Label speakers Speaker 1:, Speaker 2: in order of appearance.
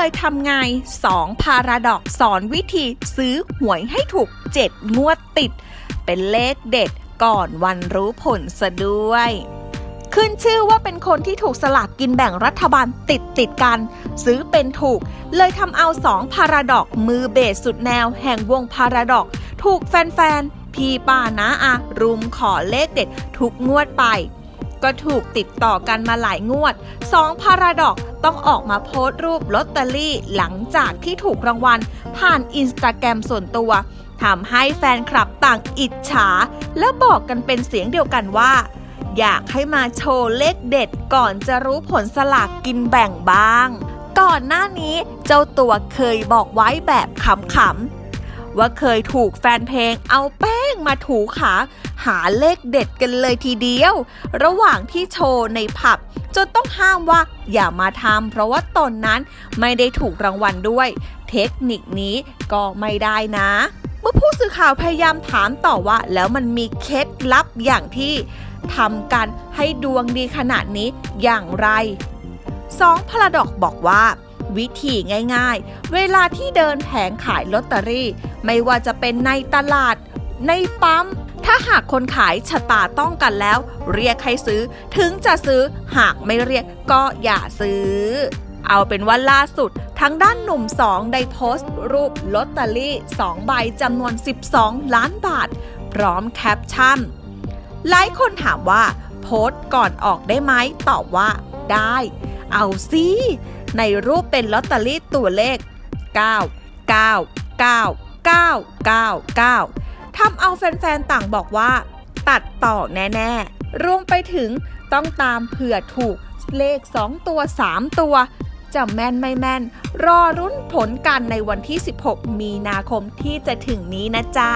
Speaker 1: เลยทำไงสองพาราดอกสอนวิธีซื้อหวยให้ถูก 7 งวดติด เป็นเลขเด็ดก่อนวันรู้ผลซะด้วย ขึ้นชื่อว่าเป็นคนที่ถูกสลากกินแบ่งรัฐบาลติดติดกัน ซื้อเป็นถูก เลยทำเอาสองพาราดอกมือเบสสุดแนวแห่งวงพาราดอกถูกแฟนๆ พี่ป้านาอารุมขอเลขเด็ดทุกงวดไป ก็ถูกติดต่อกันมาหลายงวดสองพาราดอกต้องออกมาโพสต์รูปลอตเตอรี่หลังจากที่ถูกรางวัล ผ่านอินสตาแกรมส่วนตัวทำให้แฟนคลับต่างอิจฉา และบอกกันเป็นเสียงเดียวกันว่า อยากให้มาโชว์เลขเด็ดก่อนจะรู้ผลสลากกินแบ่งบ้าง ก่อนหน้านี้เจ้าตัวเคยบอกไว้แบบขำๆ ว่าเคยถูกแฟนเพลงเอาแป้งมาถูขาหาเลขเด็ดกันเลยทีเดียว ระหว่างที่โชว์ในผับ จนต้องห้ามว่าอย่ามาทำเพราะว่าตนนั้นไม่ได้ถูกรางวัลด้วย เทคนิคนี้ก็ไม่ได้นะเมื่อผู้สื่อข่าวพยายามถามต่อว่า แล้วมันมีเคล็ดลับอย่างที่ทำกันให้ดวงดีขนาดนี้อย่างไรสองพลาดอกบอกว่า วิธีง่ายๆ เวลาที่เดินแผงขายลอตเตอรี่ ไม่ว่าจะเป็นในตลาด ในปั๊ม ถ้าหากคนขายชะตาต้องกันแล้ว เรียกให้ซื้อ ถึงจะซื้อหากไม่เรียกก็อย่าซื้อ เอาเป็นว่าล่าสุดทางด้านหนุ่มสองได้โพสต์ รูปลอตเตอรี่ 2 ใบจำนวน 12 ล้านบาท พร้อมแคปชั่น หลายคนถามว่า โพสต์ก่อนออกได้ไหมตอบว่าได้ เอาสิในรูปเป็นลอตเตอรี่ตัวเลข 9 9 9 9 9 9 ทำเอาแฟนๆ ต่างบอกว่า ตัดต่อแน่ๆ รวมไปถึงต้องตามเผื่อถูกเลข 2 ตัว 3 ตัว จะแม่นไม่แม่น รอรุ้นผลกันในวันที่ 16 มีนาคมที่จะถึงนี้นะจ๊ะ